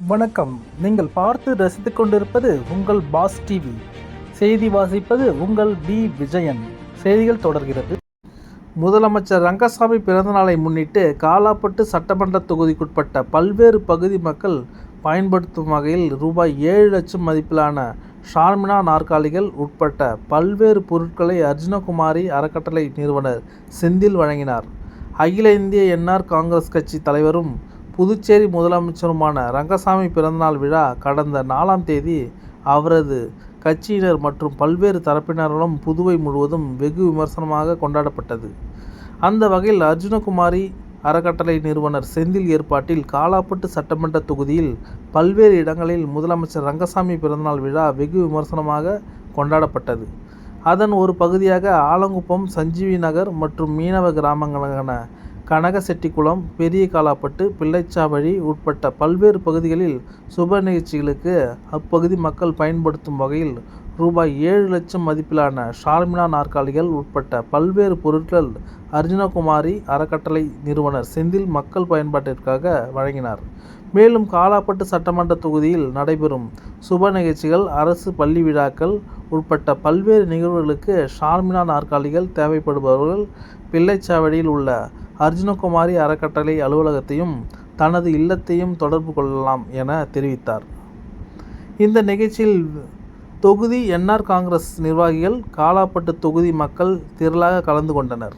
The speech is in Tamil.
வணக்கம். நீங்கள் பார்த்து ரசித்துக் கொண்டிருப்பது உங்கள் பாஸ் டிவி. செய்தி வாசிப்பது உங்கள் பி விஜயன். செய்திகள் தொடர்கிறது. முதலமைச்சர் ரங்கசாமி பிறந்தநாளை முன்னிட்டு காலாப்பட்டு சட்டமன்ற தொகுதிக்குட்பட்ட பல்வேறு பகுதி மக்கள் பயன்படுத்தும் வகையில் ரூபாய் ஏழு லட்சம் மதிப்பிலான ஷார்மினா நாற்காலிகள் உட்பட்ட பல்வேறு பொருட்களை அர்ஜுனகுமாரி அறக்கட்டளை நிறுவனர் செந்தில் வழங்கினார். அகில இந்திய என்ஆர் காங்கிரஸ் கட்சி தலைவரும் புதுச்சேரி முதலமைச்சருமான ரங்கசாமி பிறந்தநாள் விழா கடந்த நாலாம் தேதி அவரது கட்சியினர் மற்றும் பல்வேறு தரப்பினர்களும் புதுவை முழுவதும் வெகு விமர்சனமாக கொண்டாடப்பட்டது. அந்த வகையில் அர்ஜுனகுமாரி அறக்கட்டளை நிறுவனர் செந்தில் ஏற்பாட்டில் காலாப்பட்டு சட்டமன்ற தொகுதியில் பல்வேறு இடங்களில் முதலமைச்சர் ரங்கசாமி பிறந்தநாள் விழா வெகு விமர்சனமாக கொண்டாடப்பட்டது. அதன் ஒரு பகுதியாக ஆலங்குப்பம் சஞ்சீவி நகர் மற்றும் மீனவ கிராமங்களான கனகசெட்டிக்குளம் பெரிய காலாப்பட்டு பிள்ளைச்சாவடி உட்பட்ட பல்வேறு பகுதிகளில் சுப நிகழ்ச்சிகளுக்கு அப்பகுதி மக்கள் பயன்படுத்தும் வகையில் ரூபாய் ஏழு லட்சம் மதிப்பிலான ஷார்மினா நாற்காலிகள் உட்பட்ட பல்வேறு பொருட்கள் அர்ஜுனகுமாரி அறக்கட்டளை நிறுவனர் செந்தில் மக்கள் பயன்பாட்டிற்காக வழங்கினார். மேலும் காலாப்பட்டு சட்டமன்ற தொகுதியில் நடைபெறும் சுப நிகழ்ச்சிகள் அரசு பள்ளி விழாக்கள் உட்பட்ட பல்வேறு நிகழ்வுகளுக்கு ஷார்மினா நாற்காலிகள் தேவைப்படுபவர்கள் பிள்ளைச்சாவடியில் உள்ள அர்ஜுனகுமாரி அறக்கட்டளை அலுவலகத்தையும் தனது இல்லத்தையும் தொடர்பு கொள்ளலாம் என தெரிவித்தார். இந்த நிகழ்ச்சியில் தொகுதி என்ஆர் காங்கிரஸ் நிர்வாகிகள் காலாப்பட்டு தொகுதி மக்கள் திரளாக கலந்து கொண்டனர்.